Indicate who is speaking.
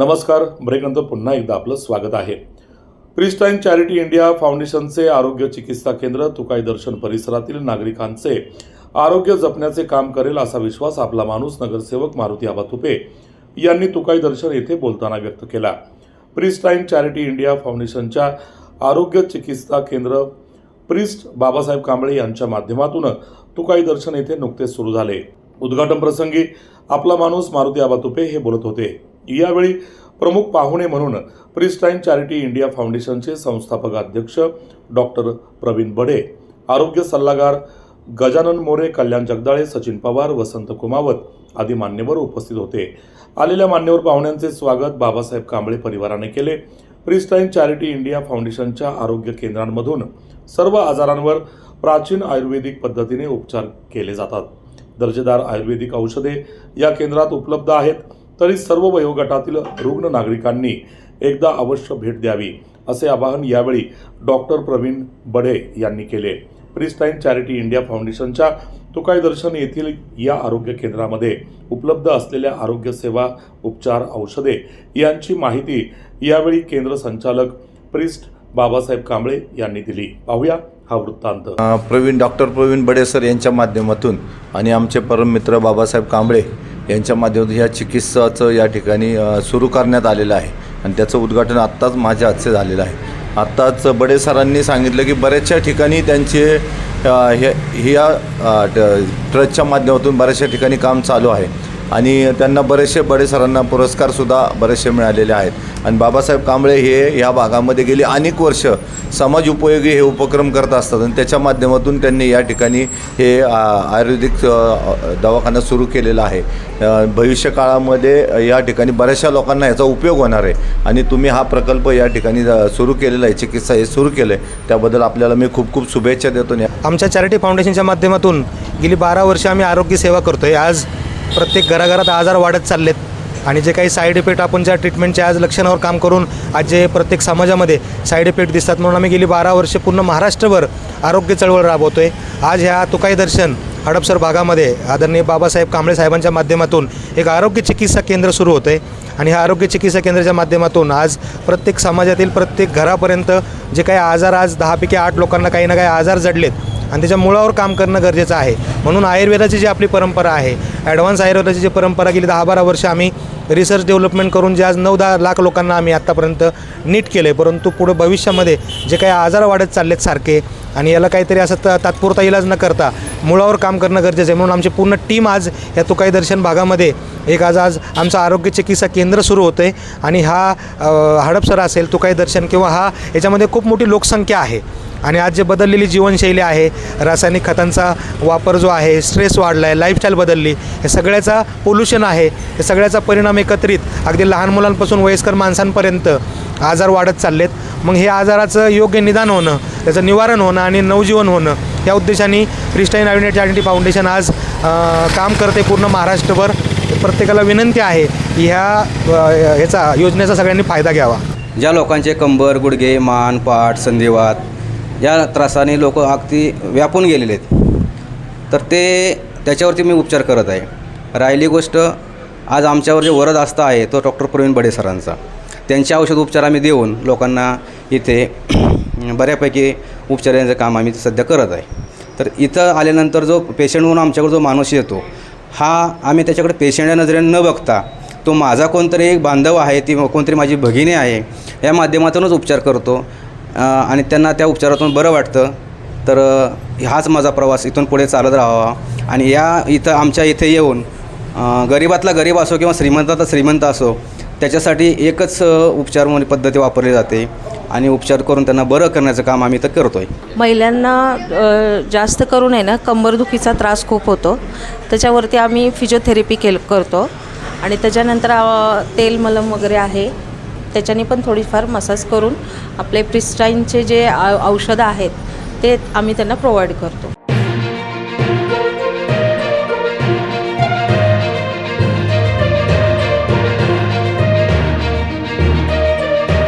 Speaker 1: नमस्कार ब्रेकनंतर पुन्हा एकदा आपलं स्वागत आहे. प्रिस्टाईन चॅरिटी इंडिया फाउंडेशनचे आरोग्य चिकित्सा केंद्र तुकाई दर्शन परिसरातील नागरिकांचे आरोग्य जपण्याचे काम करेल असा विश्वास आपला माणूस नगरसेवक मारुती आबा तुपे यांनी तुकाई दर्शन येथे बोलताना व्यक्त केला. प्रिस्टाईन चॅरिटी इंडिया फाउंडेशनच्या आरोग्य चिकित्सा केंद्र प्रिस्ट बाबासाहेब कांबळे यांच्या माध्यमातून तुकाई दर्शन येथे नुकतेच सुरू झाले. उद्घाटन प्रसंगी आपला माणूस मारुती आबा तुपे हे बोलत होते. यावेळी प्रमुख पाहुणे म्हणून प्रिस्टाईन चॅरिटी इंडिया फाउंडेशनचे संस्थापक अध्यक्ष डॉक्टर प्रवीण बडे आरोग्य सल्लागार गजानन मोरे कल्याण जगदाळे सचिन पवार वसंत कुमावत आदी मान्यवर उपस्थित होते. आलेल्या मान्यवर पाहुण्यांचे स्वागत बाबासाहेब कांबळे परिवाराने केले. प्रिस्टाईन चॅरिटी इंडिया फाउंडेशनच्या आरोग्य केंद्रांमधून सर्व आजारांवर प्राचीन आयुर्वेदिक पद्धतीने उपचार केले जातात. दर्जेदार आयुर्वेदिक औषधे या केंद्रात उपलब्ध आहेत. तरी सर्व वयोगटातील रुग्ण नागरिकांनी एकदा अवश्य भेट द्यावी असे आवाहन यावेळी डॉक्टर प्रवीण बडे यांनी केले. प्रिस्टाईन चॅरिटी इंडिया फाउंडेशनच्या तुकाई दर्शन येथील या आरोग्य केंद्रामध्ये उपलब्ध असलेल्या आरोग्य सेवा उपचार औषधे यांची माहिती यावेळी केंद्र संचालक प्रिस्ट बाबासाहेब कांबळे यांनी दिली. पाहूया हा वृत्तांत.
Speaker 2: प्रवीण डॉक्टर प्रवीण बडे सर यांच्या माध्यमातून आणि आमचे परममित्र बाबासाहेब कांबळे यांच्या माध्यमातून ह्या चिकित्साचं या ठिकाणी सुरू करण्यात आलेलं आहे. आणि त्याचं उद्घाटन आत्ताच माझ्या हातचे झालेलं आहे. आत्ताच बडे सरांनी सांगितलं की बऱ्याचशा ठिकाणी त्यांचे हे ह्या ट- ट्रस्टच्या माध्यमातून बऱ्याचशा ठिकाणी काम चालू आहे. आणि त्यांना बरेचसे बडे सरांना पुरस्कारसुद्धा बरेचसे मिळालेले आहेत. आणि बाबासाहेब कांबळे हे या भागामध्ये गेली अनेक वर्ष समाज उपयोगी हे उपक्रम करत असतात आणि त्याच्या माध्यमातून त्यांनी या ठिकाणी हे आयुर्वेदिक दवाखाना सुरू केलेला आहे. भविष्यकाळामध्ये भविष्य काळामध्ये या ठिकाणी बऱ्याचशा लोकांना याचा उपयोग होणार आहे. आणि तुम्ही हा प्रकल्प या ठिकाणी सुरू केलेला आहे चिकित्सा हे सुरू केलं आहे त्याबद्दल आपल्याला मी खूप खूप शुभेच्छा देतो.
Speaker 3: आमच्या चॅरिटी फाउंडेशनच्या माध्यमातून गेली बारा वर्ष आम्ही आरोग्य सेवा करतो आहे आज प्रत्येक घराघरात आजार वाढत चाललेत. आणि जे काही साईड इफेक्ट आपण ज्या ट्रीटमेंटच्या आज लक्षणावर काम करून आज जे प्रत्येक समाजामध्ये साईड इफेक्ट दिसतात म्हणून आम्ही गेली बारा वर्षे पूर्ण महाराष्ट्रभर आरोग्य चळवळ राबवतो आहे आज ह्या तुकाई दर्शन हडपसर भागामध्ये आदरणीय बाबासाहेब कांबळे साहेबांच्या माध्यमातून एक आरोग्य चिकित्सा केंद्र सुरू होतं आहे आणि ह्या आरोग्य चिकित्सा केंद्राच्या माध्यमातून आज प्रत्येक समाजातील प्रत्येक घरापर्यंत जे काही आजार आज दहापैकी आठ लोकांना काही ना काही आजार जडलेत. आणि त्याच्या मुळावर काम करणं गरजेचं आहे. म्हणून आयुर्वेदाची जी आपली परंपरा आहे ॲडव्हान्स आयुर्वेदाची जी परंपरा गेली दहा बारा वर्ष आम्ही रिसर्च डेव्हलपमेंट करून जे आज नऊ दहा लाख लोकांना आम्ही आत्तापर्यंत नीट केलं आहे परंतु पुढं भविष्यामध्ये जे काही आजार वाढत चाललेत सारखे आणि याला काहीतरी असं त तात्पुरता इलाज न करता मुळावर काम करणं गरजेचं आहे. म्हणून आमची पूर्ण टीम आज या तुकाई दर्शन भागामध्ये एक आज आज आमचं आरोग्य चिकित्सा केंद्र सुरू होतं आहे आणि हा हडपसर असेल तुकाई दर्शन किंवा हा याच्यामध्ये खूप मोठी लोकसंख्या आहे. आणि आज जे बदललेली जीवनशैली आहे रासायनिक खतांचा वापर जो आहे स्ट्रेस वाढला आहे लाईफस्टाईल बदलली हे सगळ्याचा पोल्युशन आहे हे सगळ्याचा परिणाम एकत्रित अगदी लहान मुलांपासून वयस्कर माणसांपर्यंत आजार वाढत चाललेत. मग हे आजाराचं योग्य निदान होणं त्याचं निवारण होणं आणि नवजीवन होणं या उद्देशाने क्रिस्टाईन आयुर्वेद चॅरिटी फाउंडेशन आज काम करते पूर्ण महाराष्ट्रभर. प्रत्येकाला विनंती आहे ह्या ह्याचा योजनेचा सगळ्यांनी फायदा घ्यावा.
Speaker 4: ज्या लोकांचे कंबर गुडघे मान पाठ संधिवात या त्रासाने लोक अगदी व्यापून गेलेले आहेत. तर ते त्याच्यावरती मी उपचार करत आहे. राहिली गोष्ट आज आमच्यावर जे वरद आस्था आहे तो डॉक्टर प्रवीण बडे सरांचा. त्यांचे औषध उपचार आम्ही देऊन लोकांना इथे बऱ्यापैकी उपचारांचं काम आम्ही सध्या करत आहे. तर इथं आल्यानंतर जो पेशंट म्हणून आमच्याकडे जो माणूस येतो हा आम्ही त्याच्याकडे पेशंटच्या नजरेने न बघता तो माझा कोणतरी एक बांधव आहे ती कोणतरी माझी भगिनी आहे या माध्यमातूनच उपचार करतो. आणि त्यांना त्या उपचारातून बरं वाटतं. तर हाच माझा प्रवास. इथून पुढे चालत राहावा. आणि या इथं आमच्या इथे येऊन गरीबातला गरीब असो किंवा श्रीमंतातला श्रीमंत असो त्याच्यासाठी एकच उपचार पद्धती वापरली जाते. आणि उपचार करून त्यांना बरं करण्याचं काम आम्ही इथं करतो आहे
Speaker 5: महिलांना जास्त करून आहे ना कंबरदुखीचा त्रास खूप होतो. त्याच्यावरती आम्ही फिजिओथेरपी केल करतो. आणि त्याच्यानंतर तेल मलम वगैरे आहे. त्याच्याने पण थोडीफार मसाज करून आपले प्रिस्टाईनचे जे औषधं आहेत ते आम्ही त्यांना प्रोव्हाइड करतो.